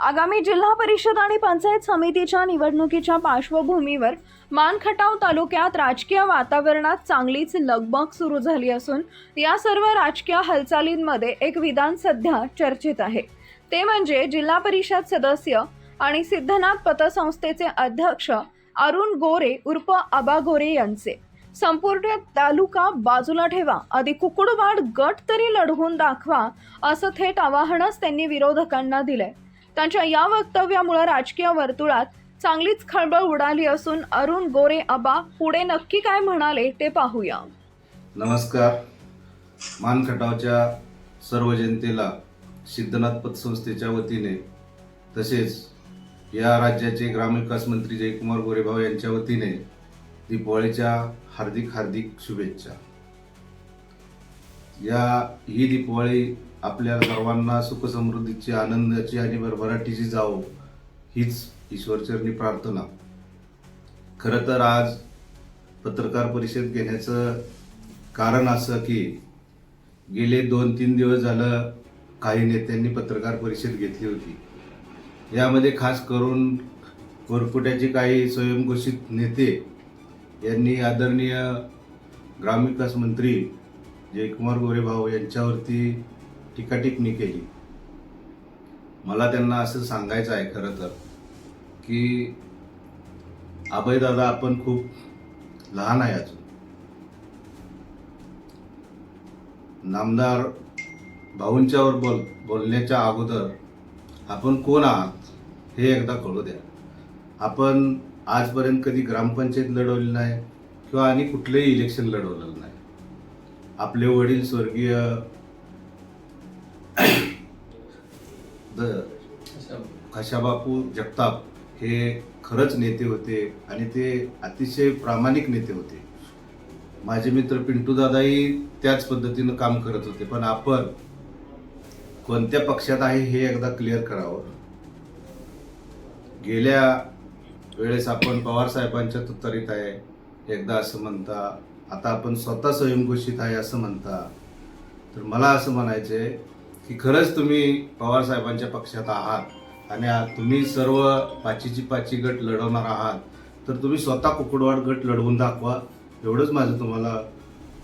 आगामी जिल्हा परिषद आणि पंचायत समितीच्या निवडणुकीच्या पार्श्वभूमीवर मानखटाव तालुक्यात राजकीय वातावरणात चांगलीच लगबग सुरू झाली असून या सर्व राजकीय हालचालींमध्ये एक विधान सध्या चर्चेत आहे. ते म्हणजे जिल्हा परिषद सदस्य आणि सिद्धनाथ पतसंस्थेचे अध्यक्ष अरुण गोरे उर्फ आबा गोरे यांचे. संपूर्ण तालुका बाजूला ठेवा आधी कुकुडवाड गट तरी लढवून दाखवा असं थेट आवाहनच त्यांनी विरोधकांना दिलंय. त्यांच्या या वक्तव्यामुळे राजकीय वर्तुळात चांगलीच खळबळ उडाली असून अरुण गोरे आबा पुढे नक्की काय म्हणाले ते पाहूया. नमस्कार. मानखटावच्या सर्व जनतेला सिद्धनाथ पतसंस्थेच्या वतीने तसेच या राज्याचे ग्रामविकास मंत्री जयकुमार गोरेभाऊ यांच्या वतीने दीपावळीच्या हार्दिक हार्दिक शुभेच्छा. या ही दीपावळी आपल्या सर्वांना सुखसमृद्धीची आनंदाची आणि भरभराटीची जावो हीच ईश्वरचरणी प्रार्थना. खरं तर आज पत्रकार परिषद घेण्याचं कारण असं की गेले दोन तीन दिवस झालं काही नेत्यांनी पत्रकार परिषद घेतली होती. यामध्ये खास करून कोरपुट्याचे काही स्वयंघोषित नेते यांनी आदरणीय ग्रामविकास मंत्री जयकुमार गोरेभाऊ यांच्यावरती टीकाटिप्पणी केली. मला त्यांना असं सांगायचं आहे खरं तर की अभयदादा आपण खूप लहान आहे अजून. नामदार भाऊंच्यावर बोल बोलण्याच्या अगोदर आपण कोण आहात हे एकदा कळू द्या. आपण आजपर्यंत कधी ग्रामपंचायत लढवली नाही किंवा आणि कुठलंही इलेक्शन लढवलेलं नाही. आपले वडील स्वर्गीय द कशाबापू जगताप हे खरंच नेते होते आणि ते अतिशय प्रामाणिक नेते होते. माझे मित्र पिंटू दादाही त्याच पद्धतीनं काम करत होते पण आपण कोणत्या पक्षात आहे हे एकदा क्लिअर करावं. गेल्या वेळेस आपण पवार साहेबांच्या तुतारीत आहे एकदा असं म्हणता आता आपण स्वतः स्वयंघोषित आहे असं म्हणता. तर मला असं म्हणायचं आहे की खरंच तुम्ही पवार साहेबांच्या पक्षात आहात आणि तुम्ही सर्व पाचीची पाची गट लढवणार आहात तर तुम्ही स्वतः कुकडवाड गट लढवून दाखवा. एवढंच माझं तुम्हाला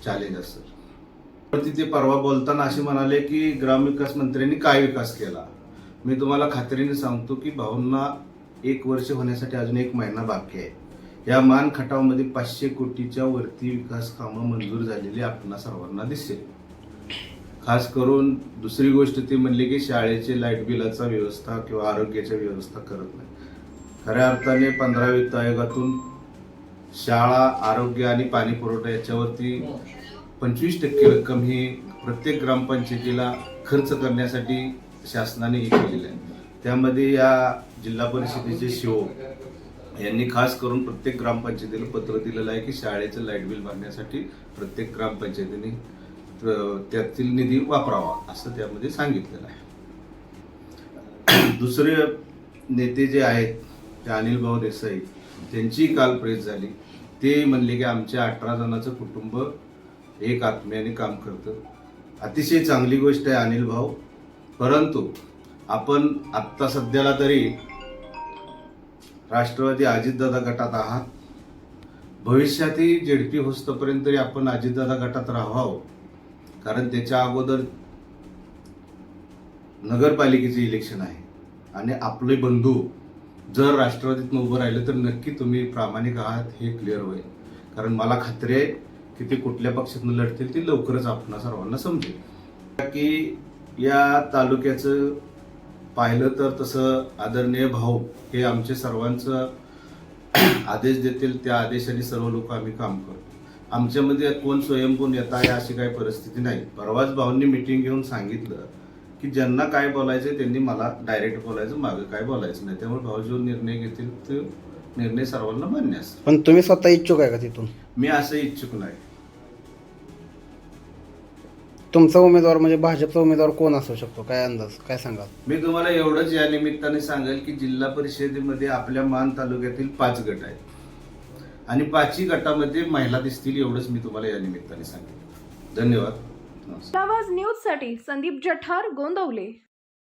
चॅलेंज असेल तिथे परवा बोलताना असे म्हणाले की ग्रामविकास मंत्र्यांनी काय विकास केला? मी तुम्हाला खात्रीने सांगतो की भाऊंना एक वर्ष होण्यासाठी अजून एक महिना बाकी आहे. या मान खटावमध्ये पाचशे कोटीच्या वरती विकास कामं मंजूर झालेली आपणा सर्वांना दिसेल. खास करून दुसरी गोष्ट ती म्हणली की शाळेचे लाइट बिलाचा व्यवस्था किंवा आरोग्याच्या व्यवस्था करत नाही. खऱ्या अर्थाने पंधरा वित्त आयोगातून शाळा आरोग्य आणि पाणी पुरवठा याच्यावरती पंचवीस टक्के रक्कम ही प्रत्येक ग्रामपंचायतीला खर्च करण्यासाठी शासनाने हे केलेलं आहे. त्यामध्ये या जिल्हा परिषदेचे शिओ यांनी खास करून प्रत्येक ग्रामपंचायतीला पत्र दिलेलं आहे की शाळेचं लाइट बिल भरण्यासाठी प्रत्येक ग्रामपंचायतीने त्यातील निधी वापरावा असं त्यामध्ये सांगितलेलं आहे. दुसरे नेते जे आहेत ते अनिल भाऊ देसाई त्यांची काल प्रेस झाली. ते म्हणले की आमच्या अठरा जणांचं कुटुंब एक आत्म्याने काम करतं. अतिशय चांगली गोष्ट आहे अनिल भाऊ. परंतु आपण आत्ता सध्याला तरी राष्ट्रवादी अजितदादा गटात आहात. भविष्यातही जेडपी होस्तपर्यंत तरी आपण अजितदादा गटात राहावं. कारण त्याच्या अगोदर नगरपालिकेचे इलेक्शन आहे. आणि आपले बंधू जर राष्ट्रवादीतनं उभं राहिलं तर नक्की तुम्ही प्रामाणिक आहात हे क्लिअर होईल. कारण मला खात्री आहे की ते कुठल्या पक्षातून लढतील ते लवकरच आपणा सर्वांना समजेल. की या तालुक्याचं पाहिलं तर तसं आदरणीय भाऊ हे आमचे सर्वांचं आदेश देतील त्या आदेशाने सर्व लोक आम्ही काम करतो. आमच्यामध्ये कोण स्वयंपून येत आहे अशी काही परिस्थिती नाही. परवाच भाऊंनी मिटिंग घेऊन सांगितलं की ज्यांना काय बोलायचं त्यांनी मला डायरेक्ट बोलायचं मागं काय बोलायचं नाही. त्यामुळे भाऊ जो निर्णय घेतील तो निर्णय सर्वांना मान्य असेल पण तुम्ही स्वतः इच्छुक आहे का तिथून? मी असं इच्छुक नाही. तुमचा उमेदवार म्हणजे भाजपचा उमेदवार कोण असू शकतो? काय अंदाज? काय सांगाल? मी तुम्हाला एवढंच या निमित्ताने सांगेल की जिल्हा परिषदेमध्ये आपल्या मान तालुक्यातील पाच गट आहेत. आणि पाचही गटामध्ये महिला दिसतील एवढंच मी तुम्हाला या निमित्ताने सांगेन. धन्यवाद. न्यूज आवाज न्यूजसाठी संदीप जठार गोंदवले.